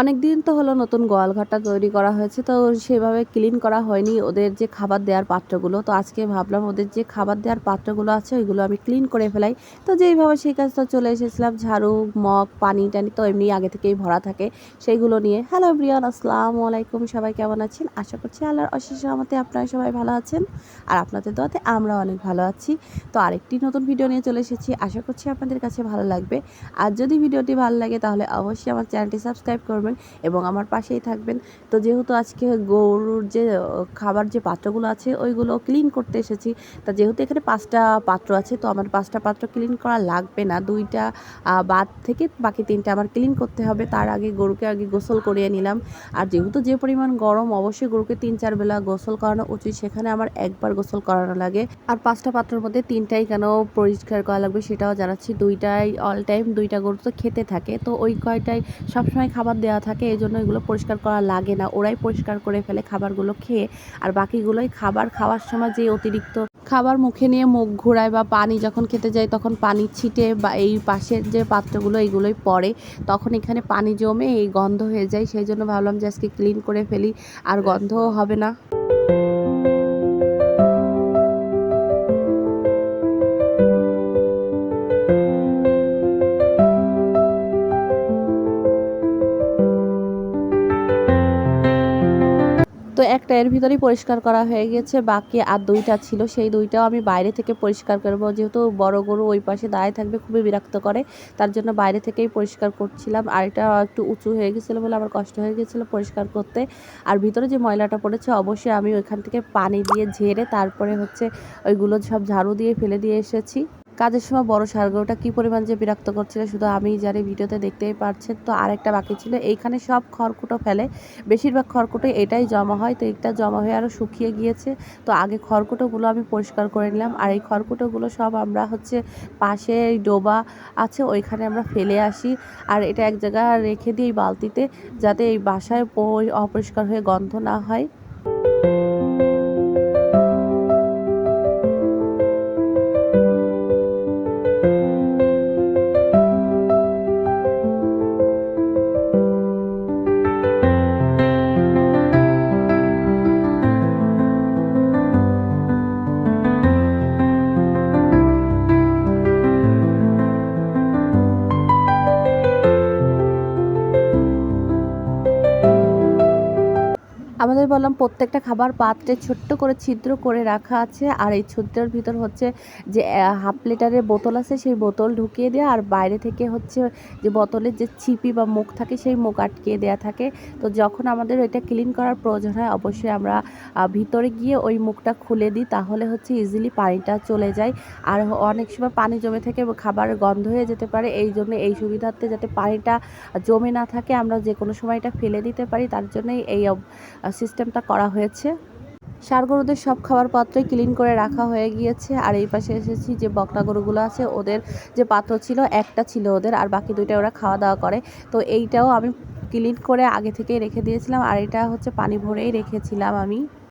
অনেক দিন তো হলো নতুন গোয়াল ঘরটা তৈরি করা হয়েছে, তো সেভাবে ক্লিন করা হয়নি ওদের যে খাবার দেওয়ার পাত্রগুলো। তো আজকে ভাবলাম ওদের যে খাবার দেওয়ার পাত্রগুলো আছে ওইগুলো আমি ক্লিন করে ফেলাই। তো যেইভাবে সেই কাজটা চলে এসেছিলাম, ঝাড়ু, মগ, পানি টানি তো এমনি আগে থেকেই ভরা থাকে সেইগুলো নিয়ে। হ্যালো ব্রিয়ান আসসালামু আলাইকুম, সবাই কেমন আছেন? আশা করছি আল্লাহর অশেষ রহমতে আপনারা সবাই ভালো আছেন। আর আপনাদের দোয়াতে আমরা অনেক ভালো আছি। তো আরেকটি নতুন ভিডিও নিয়ে চলে এসেছি। আশা করছি আপনাদের কাছে ভালো লাগবে। আর যদি ভিডিওটি ভালো লাগে তাহলে অবশ্যই আমার চ্যানেলটি সাবস্ক্রাইব করবেন। এবং আমার পাশেই থাকবেন। তো যেহেতু আজকে গরুর যে খাবার যে পাত্রগুলো আছে, ওইগুলো ক্লিন করতে এসেছি। তা যেহেতু এখানে পাঁচটা পাত্র আছে, তো আমার পাঁচটা পাত্র ক্লিন করা লাগবে না। দুইটা বাদ থেকে বাকি তিনটা আমার ক্লিন করতে হবে। তার আগে গরুকে আগে গোসল করিয়ে নিলাম। আর যেহেতু যে পরিমাণ গরম, অবশ্যই গরুকে তিন, চার বেলা গোসল করানো উচিত। সেখানে আমার একবার গোসল করানো লাগে। আর পাঁচটা পাত্রের মধ্যে তিনটাই কেন পরিষ্কার করা লাগবে সেটাও জানাচ্ছি। দুইটাই অল টাইম দুইটা গরু তো খেতে থাকে। তো ওই কয়টাই সবসময় খাবার দেওয়া থাকে, এই জন্য এগুলো পরিষ্কার করা লাগে না। ওরাই পরিষ্কার করে ফেলে খাবারগুলো খেয়ে, আর বাকিগুলোই খাবার খাওয়ার সময় যে অতিরিক্ত খাবার মুখে নিয়ে মুখ ঘোরায় বা পানি যখন খেতে যায়, তখন পানি ছিটে বা এই পাশের যে পাত্রগুলো, এইগুলোই পড়ে। তখন এখানে পানি জমে এই গন্ধ হয়ে যায়। সেই জন্য ভাবলাম যে আজকে ক্লিন করে ফেলি, আর গন্ধও হবে না। তো একটা এর ভিতরেই পরিষ্কার করা হয়ে গেছে। বাকি আর দুইটা ছিল, সেই দুইটাও আমি বাইরে থেকে পরিষ্কার করব। যেহেতু বড় গরু ওই পাশে দাঁড়িয়ে থাকবে, খুবই বিরক্ত করে। তার জন্য বাইরে থেকেই পরিষ্কার করছিলাম। আর এটা একটু উঁচু হয়ে গেছিল বলে আমার কষ্ট হয়ে গেছিল পরিষ্কার করতে। আর ভিতরে যে ময়লাটা পড়েছে, অবশ্যই আমি ওইখান থেকে পানি দিয়ে ঝেড়ে তারপরে হচ্ছে ওইগুলো সব ঝাড়ু দিয়ে ফেলে দিয়ে এসেছি। কাজের সময় বড় সারগরুটা কি পরিমাণ যে বিরক্ত করছিল শুধু আমি জানি, ভিডিওতে দেখতেই পারছেন। তো আরেকটা বাকি ছিল, এইখানে সব খড়কুটো ফেলে, বেশিরভাগ খড়কুটো এটাই জমা হয়, তো এটা জমা হয়ে আরও শুকিয়ে গিয়েছে। তো আগে খড়কুটোগুলো আমি পরিষ্কার করে নিলাম, আর এই খড়কুটোগুলো সব আমরা হচ্ছে পাশে ডোবা আছে, ওইখানে আমরা ফেলে আসি। আর এটা এক জায়গায় রেখে দিই বালতিতে, যাতে এই বাসায় অপরিষ্কার হয়ে গন্ধ না হয়। আমাদের বললাম প্রত্যেকটা খাবার পাত্রে ছোট্ট করে ছিদ্র করে রাখা আছে, আর এই ছিদ্রের ভিতর হচ্ছে যে হাফ লিটারের বোতল আছে, সেই বোতল ঢুকিয়ে দেওয়া আর বাইরে থেকে হচ্ছে যে বোতলের যে ছিপি বা মুখ থাকে, সেই মুখ আটকিয়ে দেওয়া থাকে। তো যখন আমাদের এটা ক্লিন করার প্রয়োজন হয়, অবশ্যই আমরা ভিতরে গিয়ে ওই মুখটা খুলে দিই, তাহলে হচ্ছে ইজিলি পানিটা চলে যায়। আর অনেক সময় পানি জমে থেকে খাবার গন্ধ হয়ে যেতে পারে, এই জন্য এই সুবিধার্থে যাতে পানিটা জমে না থাকে, আমরা যে কোনো সময় এটা ফেলে দিতে পারি, তার জন্যই এই সিস্টেমটা করা হয়েছে। সার গরুদের সব খাবার পাত্রই ক্লিন করে রাখা হয়ে গিয়েছে। আর এই পাশে এসেছি যে বকনা গরুগুলো আছে, ওদের যে পাত্র ছিল, একটা ছিল ওদের, আর বাকি দুইটা ওরা খাওয়া দাওয়া করে। তো এইটাও আমি ক্লিন করে আগে থেকেই রেখে দিয়েছিলাম, আর এটা হচ্ছে পানি ভরেই রেখেছিলাম আমি।